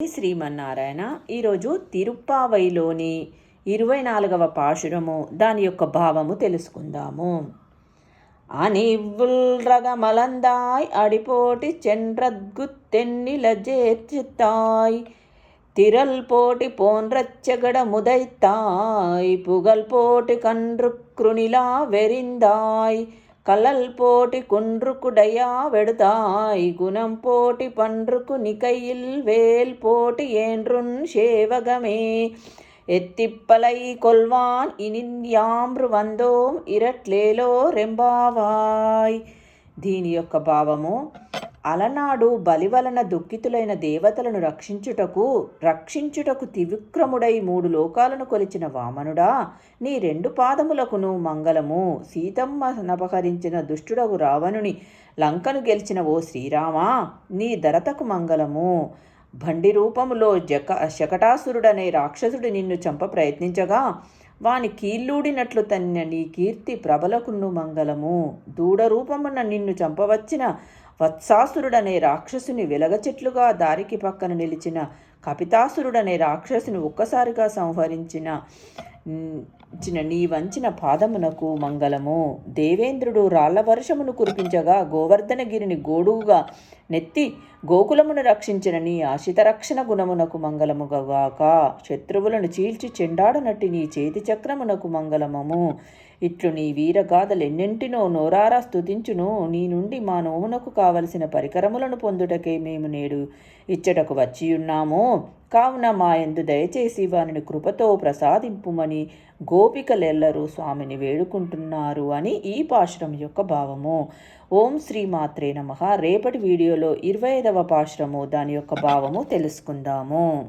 శ్రీమన్నారాయణ ఈరోజు తిరుప్పావైలోని ఇరవై నాలుగవ పాశురము దాని యొక్క భావము తెలుసుకుందాము அணிவுள்ரகமலந்தாய் அடிபோட்டி சென்றத்குத்தென்னில ஜேர்ச்சித்தாய் திரள் போட்டி போன்றச் செகட முதைத்தாய் புகழ் போட்டி கன்று குருணிலா வெறிந்தாய் கலல் போட்டி குன்றுக்குடையா வெடுதாய் குணம் போட்டி பன்றுக்கு நிகையில் வேல் போட்டி ஏன்றுன் சேவகமே ఎత్తిప్పలై కొల్వాన్ ఇనిన్యాంబ్రు వందోం ఇరట్లేలో రెంబావాయ్ దీని యొక్క భావము అలనాడు బలివలన దుఃఖితులైన దేవతలను రక్షించుటకు రక్షించుటకు త్రివిక్రముడై మూడు లోకాలను కొలిచిన వామనుడా నీ రెండు పాదములకును మంగళము. సీతమ్మ నపహరించిన దుష్టుడగు రావణుని లంకను గెలిచిన ఓ శ్రీరామా నీ దరతకు మంగళము. బండి రూపములో జక శకటాసురుడనే రాక్షసుడు నిన్ను చంప ప్రయత్నించగా వాని కీళ్ళూడినట్లు తన్న నీ కీర్తి ప్రబలకును మంగళము. దూడరూపమున నిన్ను చంపవచ్చిన వత్సాసురుడనే రాక్షసుని వెలగచెట్లుగా దారికి పక్కన నిలిచిన కపితాసురుడనే రాక్షసుని ఒక్కసారిగా సంహరించిన నీ వంచిన పాదమునకు మంగళము. దేవేంద్రుడు రాళ్ళ వర్షమును కురిపించగా గోవర్ధనగిరిని గోడుగా నెత్తి గోకులమును రక్షించిన నీ ఆశిత రక్షణ గుణమునకు మంగళముగాక. శత్రువులను చీల్చి చెండాడనట్టి నీ చేతి చక్రమునకు మంగళమము. ఇట్లు నీ వీరగాథలెన్నెంటినో నోరారా స్తుతించును. నీ నుండి మా నోమునకు కావలసిన పరికరములను పొందుటకే మేము నేడు ఇచ్చటకు వచ్చియున్నాము. కావున మా ఎందు దయచేసి వారిని కృపతో ప్రసాదింపుమని గోపికలెల్లరూ స్వామిని వేడుకుంటున్నారు అని ఈ పాశ్రం యొక్క భావము. ఓం శ్రీ మాత్రే నమ. రేపటి వీడియోలో ఇరవై ఐదవ పాశ్రము దాని యొక్క భావము తెలుసుకుందాము.